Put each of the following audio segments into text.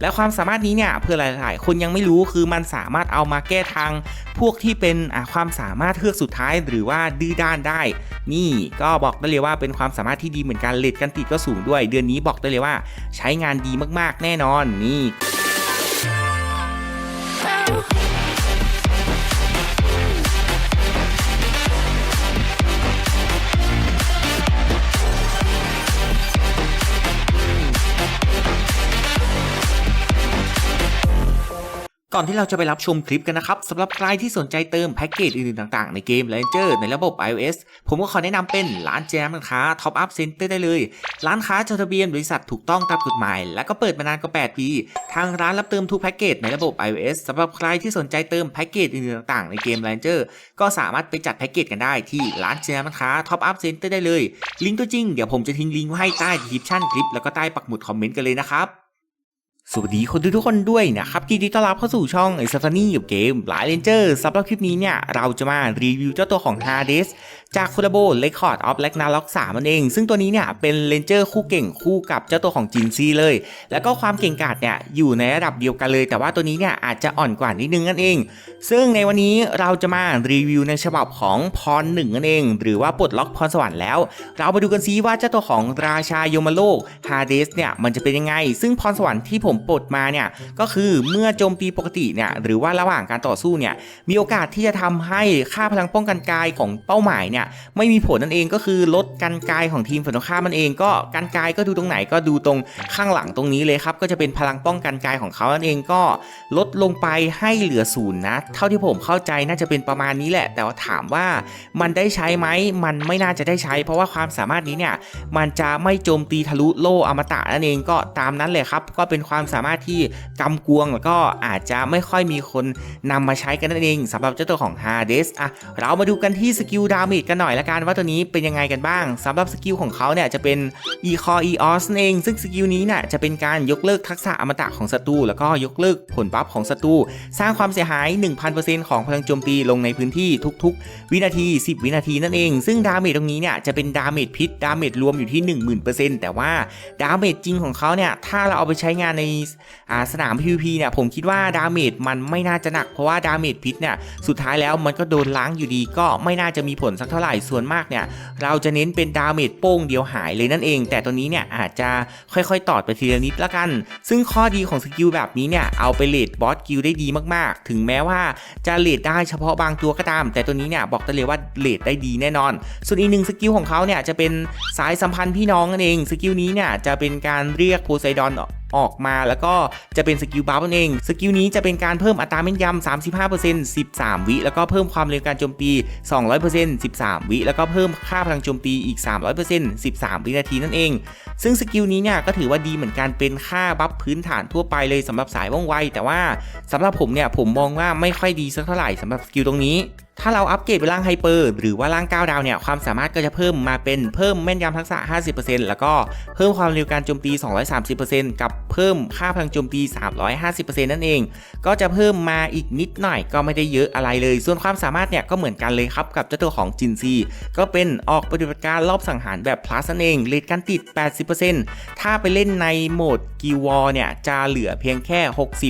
และความสามารถนี้เนี่ยเพื่อหลายๆ คนยังไม่รู้คือมันสามารถเอามาแก้ทาง พวกที่เป็นความสามารถเทือกสุดท้ายหรือว่าดื้อด้านได้ นี่ก็บอกได้เลยว่าเป็นความสามารถที่ดีเหมือนกันเลดกันติดก็สูงด้วย เดือนนี้บอกได้เลยว่า ใช้งานดีมากๆแน่นอนนี่ ก่อนที่เราจะไปรับชมคลิปกันนะครับสำหรับใครที่สนใจเติมแพ็กเกจอื่นๆต่างๆ ในเกม Ranger ในระบบ iOS ผมก็ขอแนะนำเป็นร้านแจมนะคะ Top Up Center ได้เลย ร้านค้าจดทะเบียนบริษัทถูกต้องตามกฎหมาย และก็เปิดมานานกว่า 8 ปี ทางร้านรับเติมทุกแพ็กเกจในระบบ iOS สำหรับใครที่สนใจเติมแพ็กเกจอื่นๆต่างๆ ในเกม Ranger ก็สามารถไปจัดแพ็กเกจกันได้ที่ร้านแจมนะคะ Top Up Center ได้เลย ลิงก์ตัวจริงเดี๋ยวผมจะทิ้งลิงก์ไว้ให้ใต้ description คลิปแล้วก็ใต้ปักหมุดคอมเมนต์กันเลยนะครับ สวัสดีคนดูทุกคนด้วยนะครับยินดีต้อนรับเข้าสู่ช่องไอซัฟฟานี่กับเกมหลายเลนเจอร์สำหรับคลิปนี้เนี่ย เราจะมารีวิวเจ้าตัวของ Hades จากคูลาโบเลคคอร์ดออฟแลกนาล็อก3มันเอง ซึ่งตัวนี้เนี่ยเป็นเลนเจอร์คู่เก่งคู่กับเจ้าตัวของจินซีเลย แล้วก็ความเก่งกาจเนี่ยอยู่ในระดับเดียวกันเลย แต่ว่าตัวนี้เนี่ยอาจจะอ่อนกว่านิดนึงนั่นเอง ซึ่งในวันนี้เราจะมารีวิวในฉบับของพรหนึ่งนั่นเอง หรือว่าปลดล็อกพรสวรรค์แล้ว เรามาดูกันซิว่าเจ้าตัวของราชาโยมโลกฮาเดสเนี่ยมันจะเป็นยังไง ซึ่งพรสวรรค์ที่ผมปลดมาเนี่ยก็คือเมื่อโจมตีปกติเนี่ยหรือว่าระหว่างการต่อสู้เนี่ยมีโอกาสที่จะทำให้ค่าพลังป้องกันกายของเป้าหมายเนี่ยไม่มีผลนั่นเองก็คือลดการกายของทีมฝั่งตรงข้ามมันเองก็การกายก็ดูตรงไหนก็ดูตรงข้างหลังตรงนี้เลยครับก็จะเป็นพลังป้องกันกายของเขานั่นเองก็ลดลงไปให้เหลือศูนย์นะเท่าที่ผมเข้าใจน่าจะเป็นประมาณนี้แหละ แต่ว่าถามว่ามันได้ใช้ไหมมันไม่น่าจะได้ใช้ เพราะว่าความสามารถนี้เนี่ยมันจะไม่โจมตีทะลุโลอมตะนั่นเองก็ตามนั้นเลยครับ ก็เป็นความสามารถที่กำกวงแล้วก็อาจจะไม่ค่อยมีคนนำมาใช้กันนั่นเองสำหรับเจ้าตัวของ Hades อะเรามาดูกันที่สกิลดาเมจกันหน่อยละกันว่าตัวนี้เป็นยังไงกันบ้างสำหรับสกิลของเขาเนี่ยจะเป็น e c o r e o s นั่นเอง ซึ่งสกิลนี้เนี่ยจะเป็นการยกเลิกทักษะอมตะของศัตรูแล้วก็ยกเลิกผลบัฟของศัตรูสร้างความเสียหาย 1,000%ของพลังโจมตีลงในพื้นที่ทุกๆ วินาที 10 วินาทีนั่นเอง ซึ่งดาเมจตรงนี้เนี่ยจะเป็นดาเมจพิษดาเมจรวมอยู่ที่ 10,000%แต่ว่าดาเมจจริงของเขาเนี่ยถ้าเราเอาไปใช้งานในาสนาม PVP เนี่ยผมคิดว่าดาเมจมันไม่น่าจะหนักเพราะว่าดาเมจพิษเนี่ยสุดท้ายแล้วมันก็โดนล้างอยู่ดีก็ไม่น่าจะมีผลสักเท่าไหร่ส่วนมากเนี่ยเราจะเน้นเป็นดาเมจโป้งเดียวหายเลยนั่นเอง แต่ตัวนี้เนี่ยอาจจะค่อยๆ ตอดไปทีละนิดละกัน ซึ่งข้อดีของสกิลแบบนี้เนี่ยเอาไปเลดบอสกิลได้ดีมากๆ ถึงแม้ว่าจะเลดได้เฉพาะบางตัวก็ตาม แต่ตัวนี้เนี่ยบอกได้เลยว่าเลดได้ดีแน่นอน ส่วนอีกหนึ่งสกิลของเขาเนี่ยจะเป็นสายสัมพันธ์พี่น้องนั่นเองสกิลนี้เนี่ยจะเป็นการเรียกโพไซดอนออกมาแล้วก็จะเป็นสกิลบัฟนั่นเอง สกิลนี้จะเป็นการเพิ่มอัตราแม่นยำ35% 13 วิ แล้วก็เพิ่มความเร็วการโจมตี 200% 13 วิ แล้วก็เพิ่มค่าพลังโจมตีอีก 300% 13 วินาทีนั่นเอง ซึ่งสกิลนี้เนี่ยก็ถือว่าดีเหมือนกันเป็นค่าบัฟพื้นฐานทั่วไปเลยสำหรับสายว่องไว แต่ว่าสำหรับผมเนี่ยผมมองว่าไม่ค่อยดีสักเท่าไหร่สำหรับสกิลตรงนี้ ถ้าเราอัปเกรดไปร่างไฮเปอร์หรือว่าร่าง 9 ดาวเนี่ยความสามารถก็จะเพิ่มมาเป็นเพิ่มแม่นยำทักษะ 50%แล้วก็เพิ่มความเร็วการโจมตี 230%กับเพิ่มค่าพลังโจมตี 350%นั่นเอง ก็จะเพิ่มมาอีกนิดหน่อยก็ไม่ได้เยอะอะไรเลย ส่วนความสามารถเนี่ยก็เหมือนกันเลยครับกับเจ้าตัวของจินซีก็เป็นออกปฏิบัติการรอบสังหารแบบ plus นั่นเองเลทการติด 80%ถ้าไปเล่นในโหมดกิวอเนี่ยจะเหลือเพียงแค่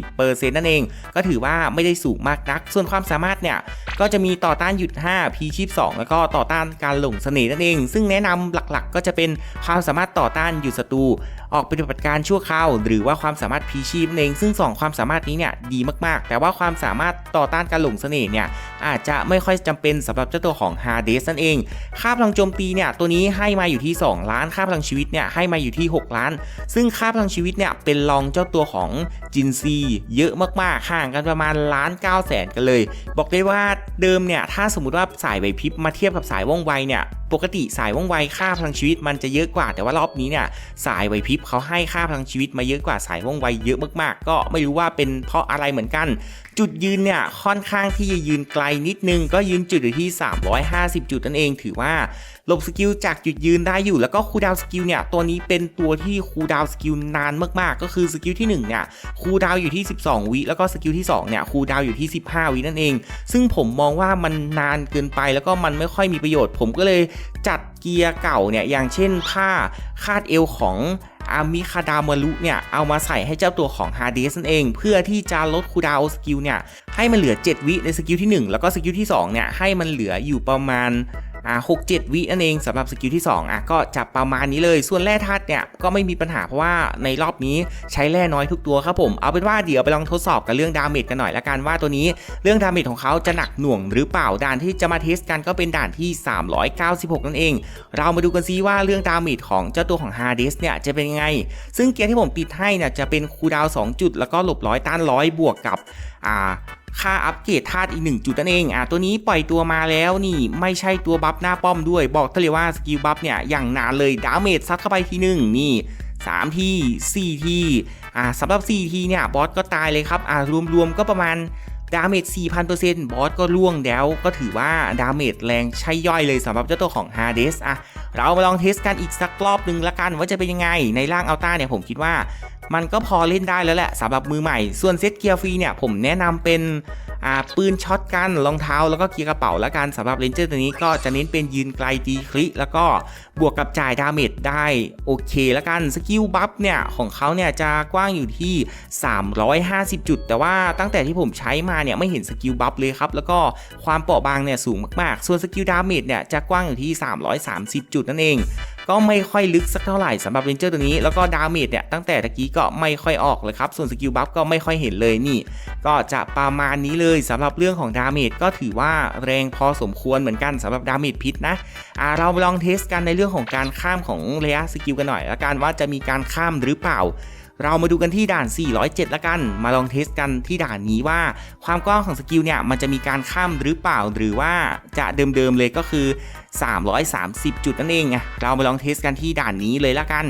60%นั่นเอง ก็ถือว่าไม่ได้สูงมากนัก ส่วนความสามารถเนี่ยก็จะมีต่อต้านหยุด 5 พีชีพ 2 แล้วก็ต่อต้านการหลงเสน่ห์นั่นเอง ซึ่งแนะนำหลักๆ ก็จะเป็นความสามารถต่อต้านหยุดศัตรูออกปฏิบัติการชั่วคราวหรือว่าความสามารถพีชีพนั่นเอง ซึ่ง 2 ความสามารถนี้เนี่ยดีมากๆ แต่ว่าความสามารถต่อต้านการหลงเสน่ห์เนี่ยอาจจะไม่ค่อยจำเป็นสำหรับเจ้าตัวของ Hades นั่นเอง ค่าพลังโจมตีเนี่ยตัวนี้ให้มาอยู่ที่ 2 ล้าน ค่าพลังชีวิตเนี่ยให้มาอยู่ที่ 6 ล้าน ซึ่งค่าพลังชีวิตเนี่ยเป็นรองเจ้าตัวของจินซีเยอะมากๆห่างกันประมาณล้าน9แสนกันเลย บอกได้ว่าเดิมเนี่ยถ้าสมมติว่าสายไหวพริบมาเทียบกับสายว่องไวเนี่ยปกติสายว่องไวค่าพลังชีวิตมันจะเยอะกว่า แต่ว่ารอบนี้เนี่ยสายไหวพริบเขาให้ค่าพลังชีวิตมาเยอะกว่าสายว่องไวเยอะมากๆ ก็ไม่รู้ว่าเป็นเพราะอะไรเหมือนกัน จุดยืนเนี่ยค่อนข้างที่จะยืนไกลนิดนึงก็ยืนจุดอยู่ที่ 350 จุดนั่นเองถือว่า หลบสกิลจากจุดยืนได้อยู่ แล้วก็คูลดาวสกิลเนี่ยตัวนี้เป็นตัวที่คูลดาวสกิลนานมากๆ ก็คือสกิลที่1เนี่ยคูลดาวอยู่ที่ 12 วิแล้วก็สกิลที่2เนี่ยคูลดาวอยู่ที่ 15 วินั่นเอง ซึ่งผมมองว่ามันนานเกินไปแล้วก็มันไม่ค่อยมีประโยชน์ ผมก็เลยจัดเกียร์เก่าเนี่ยอย่างเช่นผ้าคาดเอวของอามิคาดามารุเนี่ยเอามาใส่ให้เจ้าตัวของฮาเดสนั่นเอง เพื่อที่จะลดคูลดาวสกิลเนี่ยให้มันเหลือ 7 วิในสกิลที่ 1 แล้วก็สกิลที่2เนี่ยให้มันเหลืออยู่ประมาณ อ่าหกเจ็ดวินั่นเองสำหรับสกิลที่ 2อะก็จะประมาณนี้เลย ส่วนแร่ธาตุเนี่ยก็ไม่มีปัญหาเพราะว่าในรอบนี้ใช้แร่น้อยทุกตัวครับผม เอาเป็นว่าเดี๋ยวไปลองทดสอบกันเรื่องดาเมจกันหน่อยละกันว่าตัวนี้เรื่องดาเมจของเขาจะหนักหน่วงหรือเปล่าด่านที่จะมาเทสกันก็เป็นด่านที่ 396 นั่นเอง เรามาดูกันซิว่าเรื่องดาเมจของเจ้าตัวของ Hades เนี่ยจะเป็นยังไง ซึ่งเกียร์ที่ผมติดให้เนี่ยจะเป็นคูดาว2จุด แล้วก็หลบร้อยต้านร้อยบวกกับอ่า ค่าอัปเกรดธาตุอีก 1 จุดนั่นเองอะตัวนี้ปล่อยตัวมาแล้วนี่ไม่ใช่ตัวบัฟหน้าป้อมด้วย บอกทะเลยว่าสกิลบัฟเนี่ยอย่างนานเลยดาเมจซัดเข้าไปทีหนึ่งนี่3ที4ทีอ่าสำหรับ4ทีเนี่ยบอสก็ตายเลยครับอ่ารวมๆก็ประมาณ ดาเมจ 4,000%บอสก็ล่วงแล้ว ก็ถือว่าดาเมจแรงใช่ย่อยเลยสำหรับเจ้าตัวของ Hades อะเรามาลองเทสกันอีกสักรอบหนึ่งละกันว่าจะเป็นยังไง ในร่างอัลต้าเนี่ยผมคิดว่า มันก็พอเล่นได้แล้วแหละสำหรับมือใหม่ ส่วนเซตเกียร์ฟรีเนี่ยผมแนะนำเป็น ปืนช็อตกันรองเท้าแล้วก็เกียร์กระเป๋าแล้วกันสำหรับเลนเจอร์ตัวนี้ก็จะเน้นเป็นยืนไกลตีคลิแล้วก็บวกกับจ่ายดาเมจได้โอเคแล้วกันสกิลบัฟเนี่ยของเขาเนี่ยจะกว้างอยู่ที่ 350 จุด แต่ว่าตั้งแต่ที่ผมใช้มาเนี่ยไม่เห็นสกิลบัฟเลยครับแล้วก็ความเปราะบางเนี่ยสูงมากๆ ส่วนสกิลดาเมจเนี่ยจะกว้างอยู่ที่ 330 จุดนั่นเอง ก็ไม่ค่อยลึกสักเท่าไหร่สำหรับเรนเจอร์ตัวนี้แล้วก็ดาเมจเนี่ยตั้งแต่ตะกี้ก็ไม่ค่อยออกเลยครับส่วนสกิลบัฟก็ไม่ค่อยเห็นเลยนี่ ก็จะประมาณนี้เลยสำหรับเรื่องของดาเมจก็ถือว่าแรงพอสมควรเหมือนกันสำหรับดาเมจพิษนะอ่าเรามาลองเทสกันในเรื่องของการข้ามของระยะสกิลกันหน่อยละกันว่าจะมีการข้ามหรือเปล่า เรามาดูกันที่ด่าน 407 ละกัน มาลองเทสกันที่ด่านนี้ว่า ความกว้างของสกิลเนี่ยมันจะมีการข้ามหรือเปล่าหรือว่าจะเดิมๆเลยก็คือ 330 จุดนั่นเองเรามาลองเทสกันที่ด่านนี้เลยละกัน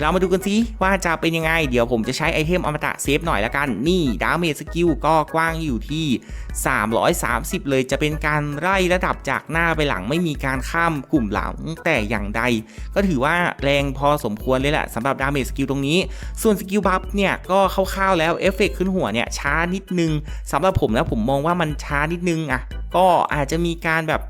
เรามาดูกันซิว่าจะเป็นยังไง เดี๋ยวผมจะใช้ไอเทมอมตะเซฟหน่อยละกัน นี่ดาเมจสกิลก็กว้างอยู่ที่ 330 เลยจะเป็นการไล่ระดับจากหน้าไปหลังไม่มีการข้ามกลุ่มหลังแต่อย่างใด ก็ถือว่าแรงพอสมควรเลยแหละสำหรับดาเมจสกิลตรงนี้ ส่วนสกิลบัฟเนี่ยก็คร่าวๆแล้วเอฟเฟกขึ้นหัวเนี่ยช้านิดนึงสำหรับผมนะผมมองว่ามันช้านิดนึงอะก็อาจจะมีการแบบ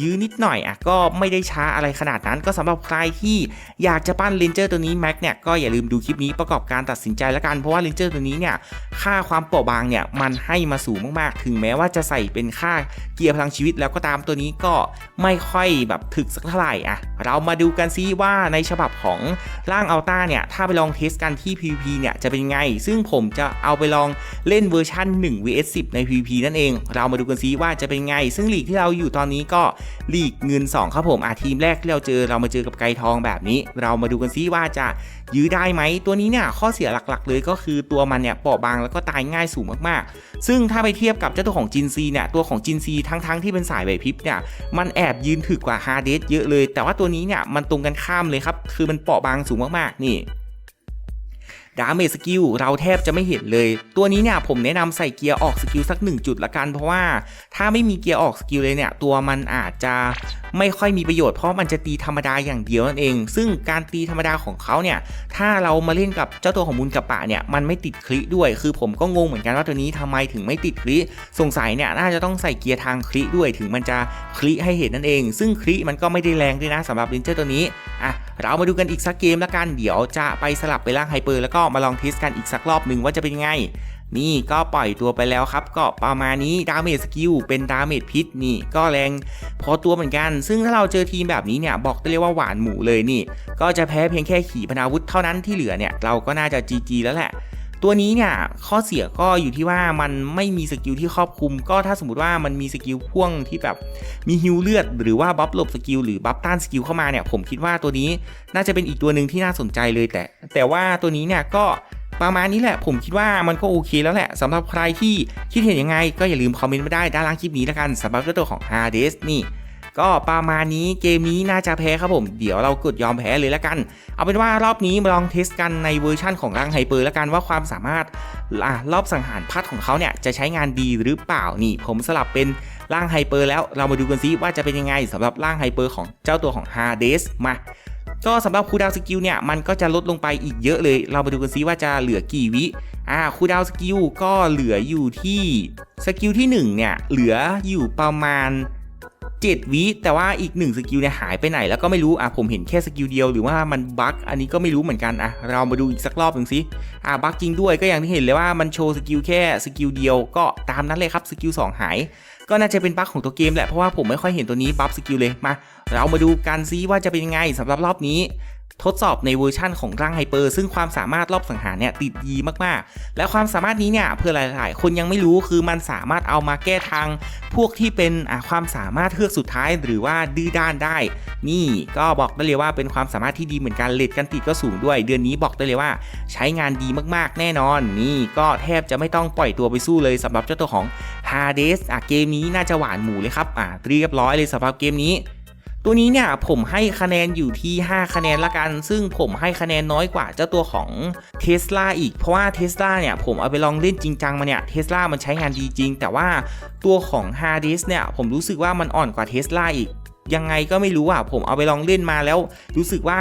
ยื้อนิดหน่อยอะก็ไม่ได้ช้าอะไรขนาดนั้น ก็สำหรับใครที่อยากจะปั้นเลนเจอร์ตัวนี้แม็กเนี่ยก็อย่าลืมดูคลิปนี้ประกอบการตัดสินใจล้วกันเพราะว่าเลนเจอร์ตัวนี้เนี่ยค่าความเปราะบางเนี่ยมันให้มาสูงมากๆ ถึงแม้ว่าจะใส่เป็นค่าเกียร์พลังชีวิตแล้วก็ตามตัวนี้ก็ไม่ค่อยแบบถึกสักเท่าไหร่อะเรามาดูกันซิว่าในฉบับของร่างอัลต้าเนี่ยถ้าไปลองเทสกันที่ PVP เนี่ยจะเป็นไง ซึ่งผมจะเอาไปลองเล่นเวอร์ชัน1 vs 10 ใน PVP นั่นเอง เรามาดูกันซิว่าจะเป็นไง ซึ่งหลีกที่เราอยู่ตอนนี้ก็ลีกเงิน 2 ครับผมอะทีมแรกที่เราเจอเรามาเจอกับไกทองแบบนี้ เรามาดูกันซิว่าจะยื้อได้ไหม ตัวนี้เนี่ยข้อเสียหลักๆ เลยก็คือตัวมันเนี่ยเปราะบางแล้วก็ตายง่ายสูงมากๆ ซึ่งถ้าไปเทียบกับเจ้าตัวของจินซีเนี่ยตัวของจินซีทั้งๆที่เป็นสายไหวพริบเนี่ยมันแอบยืนถึกกว่าฮาเดสเยอะเลย แต่ว่าตัวนี้เนี่ยมันตรงกันข้ามเลยครับคือมันเปราะบางสูงมากๆนี่ ดาเมจสกิลเราแทบจะไม่เห็นเลย ตัวนี้เนี่ยผมแนะนำใส่เกียร์ออกสกิลสัก 1 จุดละกัน เพราะว่าถ้าไม่มีเกียร์ออกสกิลเลยเนี่ยตัวมันอาจจะไม่ค่อยมีประโยชน์เพราะมันจะตีธรรมดาอย่างเดียวนั่นเอง ซึ่งการตีธรรมดาของเขาเนี่ยถ้าเรามาเล่นกับเจ้าตัวของมูลกับปะเนี่ยมันไม่ติดคลิด้วย คือผมก็งงเหมือนกันว่าตัวนี้ทำไมถึงไม่ติดคลิสงสัยเนี่ยน่าจะต้องใส่เกียร์ทางคลิด้วยถึงมันจะคลิให้เห็นนั่นเอง ซึ่งคลิมันก็ไม่ได้แรงด้วยนะสำหรับลินเจอร์ตัวนี้ อะเรามาดูกันอีกสักเกมละกัน เดี๋ยวจะไปสลับไปล่างไฮเปอร์แล้วก็มาลองเทสกันอีกสักรอบหนึ่งว่าจะเป็นไง นี่ก็ปล่อยตัวไปแล้วครับ ก็ประมาณนี้ดาเมจสกิลเป็นดาเมจพิษนี่ ก็แรงพอตัวเหมือนกัน ซึ่งถ้าเราเจอทีมแบบนี้เนี่ยบอกได้เลยว่าหวานหมูเลยนี่ ก็จะแพ้เพียงแค่ขี่พนาวุธเท่านั้นที่เหลือเนี่ยเราก็น่าจะ GG แล้วแหละ ตัวนี้เนี่ยข้อเสียก็อยู่ที่ว่ามันไม่มีสกิลที่ครอบคลุม ก็ถ้าสมมติว่ามันมีสกิลพ่วงที่แบบมีฮิวเลือด หรือว่าบัฟหลบสกิลหรือบัฟต้านสกิลเข้ามาเนี่ยผมคิดว่าตัวนี้น่าจะเป็นอีกตัวหนึ่งที่น่าสนใจเลยแต่ แต่ว่าตัวนี้เนี่ยก็ประมาณนี้แหละผมคิดว่ามันก็โอเคแล้วแหละสำหรับใครที่คิดเห็นยังไงก็อย่าลืมคอมเมนต์มาได้ด้านล่างคลิปนี้แล้วกันสำหรับตัวของ Hades นี่ ก็ประมาณนี้เกมนี้น่าจะแพ้ครับผม เดี๋ยวเรากดยอมแพ้เลยแล้วกัน เอาเป็นว่ารอบนี้มาลองเทสกันในเวอร์ชั่นของร่างไฮเปอร์แล้วกันว่าความสามารถรอบสังหารพัดของเขาเนี่ยจะใช้งานดีหรือเปล่านี่ ผมสลับเป็นร่างไฮเปอร์แล้วเรามาดูกันซิว่าจะเป็นยังไงสำหรับร่างไฮเปอร์ของเจ้าตัวของ Hades มาก็สำหรับคูดาวสกิลเนี่ยมันก็จะลดลงไปอีกเยอะเลย เรามาดูกันซิว่าจะเหลือกี่วิอ่าคูดาวสกิลก็เหลืออยู่ที่สกิลที่1เนี่ยเหลืออยู่ประมาณ 7วิแต่ว่าอีก 1 สกิลเนี่ยหายไปไหน แล้วก็ไม่รู้อะผมเห็นแค่สกิลเดียวหรือว่ามันบั๊กอันนี้ก็ไม่รู้เหมือนกันอะเรามาดูอีกสักรอบหนึ่งสิอะบั๊กจริงด้วยก็อย่างที่เห็นเลยว่ามันโชว์สกิลแค่สกิลเดียวก็ตามนั้นเลยครับสกิล2หาย ก็น่าจะเป็นบั๊กของตัวเกมแหละเพราะว่าผมไม่ค่อยเห็นตัวนี้บัฟสกิลเลยมา เรามาดูกันซิว่าจะเป็นยังไงสำหรับรอบนี้ ทดสอบในเวอร์ชั่นของร่างไฮเปอร์ซึ่งความสามารถรอบสังหารเนี่ยติดดีมากๆ และความสามารถนี้เนี่ยเพื่อหลายๆ คนยังไม่รู้คือมันสามารถเอามาแก้ทาง พวกที่เป็นความสามารถเทือกสุดท้ายหรือว่าดื้อด้านได้ นี่ก็บอกได้เลยว่าเป็นความสามารถที่ดีเหมือนกันเลทกันติดก็สูงด้วย เดือนนี้บอกได้เลยว่า ใช้งานดีมากๆ แน่นอน นี่ก็แทบจะไม่ต้องปล่อยตัวไปสู้เลยสำหรับเจ้าตัวของ Hades อะเกมนี้น่าจะหวานหมูเลยครับอะเรียบร้อยเลยสำหรับเกมนี้ ตัวนี้เนี่ยผมให้คะแนนอยู่ที่ 5 คะแนนละกัน ซึ่งผมให้คะแนนน้อยกว่าเจ้าตัวของเทสลาอีก เพราะว่าเทสลาเนี่ยผมเอาไปลองเล่นจริงจังมาเนี่ยเทสลามันใช้งานดีจริง แต่ว่าตัวของ h a r d i s เนี่ยผมรู้สึกว่ามันอ่อนกว่าเทสลาอีกยังไงก็ไม่รู้อะผมเอาไปลองเล่นมาแล้ว รู้สึกว่า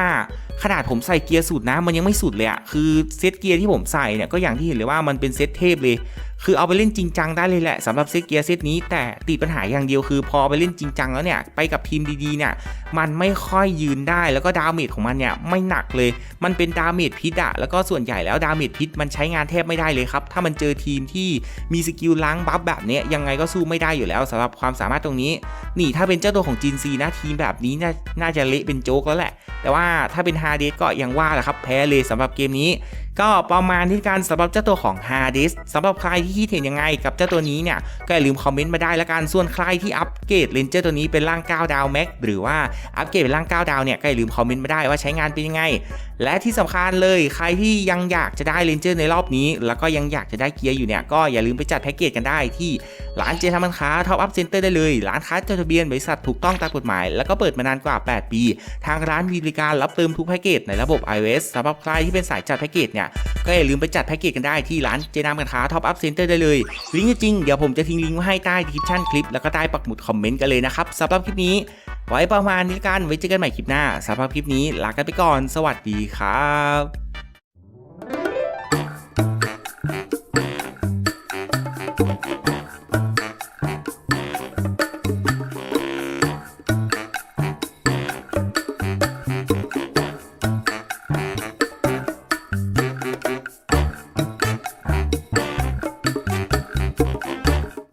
ขนาดผมใส่เกียร์สุดนะมันยังไม่สุดเลยอะคือเซตเกียร์ที่ผมใส่เนี่ยก็อย่างที่เห็นเลยว่ามันเป็นเซตเทพเลย คือเอาไปเล่นจริงจังได้เลยแหละสำหรับเซตเกียร์เซตนี้แต่ติดปัญหาอย่างเดียวคือ พอไปเล่นจริงจังแล้วเนี่ยไปกับทีมดีๆเนี่ยมันไม่ค่อยยืนได้แล้วก็ดาเมจของมันเนี่ยไม่หนักเลย มันเป็นดาเมจพิษอะแล้วก็ส่วนใหญ่แล้วดาเมจพิษมันใช้งานแทบไม่ได้เลยครับถ้ามันเจอทีมที่มีสกิลล้างบัฟแบบเนี้ยยังไงก็สู้ไม่ได้อยู่แล้วสำหรับความสามารถตรงนี้นี่ถ้าเป็นเจ้าตัวของจีนซีนะทีมแบบนี้น่านาจะเละเป็นโจ๊กแล้วแหละ แต่ว่าถ้าเป็นฮาเดสก็ยังว่าแหละครับแพ้เลยสำหรับเกมนี้ ก็ประมาณที่การสำหรับเจ้าตัวของ h a r d i s สำหรับใครที่คิดเห็นยังไงกับเจ้าตัวนี้เนี่ยก็อย่าลืมคอมเมนต์มาได้ละกันส่วนใครที่อัปเกรดเลนเจอร์ตัวนี้เป็นร่าง 9 ดาวแม็กหรือว่าอัปเกรดเป็นร่าง 9 ดาวเนี่ยก็อย่าลืมคอมเมนต์มาได้ว่าใช้งานเป็นยังไง และที่สำคัญเลยใครที่ยังอยากจะได้เลนเจอร์ในรอบนี้ แล้วก็ยังอยากจะได้เกียร์อยู่เนี่ยก็อย่าลืมไปจัดแพ็กเกจกันได้ที่ร้านเจทามันค้าท็อปอัพเซ็นเตอร์ได้เลยร้านค้าจดทะเบียนบริษัทถูกต้องตามกฎหมาย แล้วก็เปิดมานานกว่า 8 ปี ทางร้านมีบริการรับเติมทุกแพ็กเกจในระบบ iOS สำหรับใครที่เป็นสายจัดแพ็กเกจเนี่ยก็อย่าลืมไปจัดแพ็กเกจกันได้ที่ร้านเจนามกันค้าท็อปอัพเซ็นเตอร์ได้เลย ลิงก์จริง เดี๋ยวผมจะทิ้งลิงก์ไว้ให้ใต้ดีคริปชั่นคลิป แล้วก็ใต้ปักหมุดคอมเมนต์กันเลยนะครับสำหรับคลิปนี้ ไว้ประมาณนี้กันไว้เจอกันใหม่คลิปหน้าสำหรับคลิปนี้ลากันไปก่อน สวัสดีครับ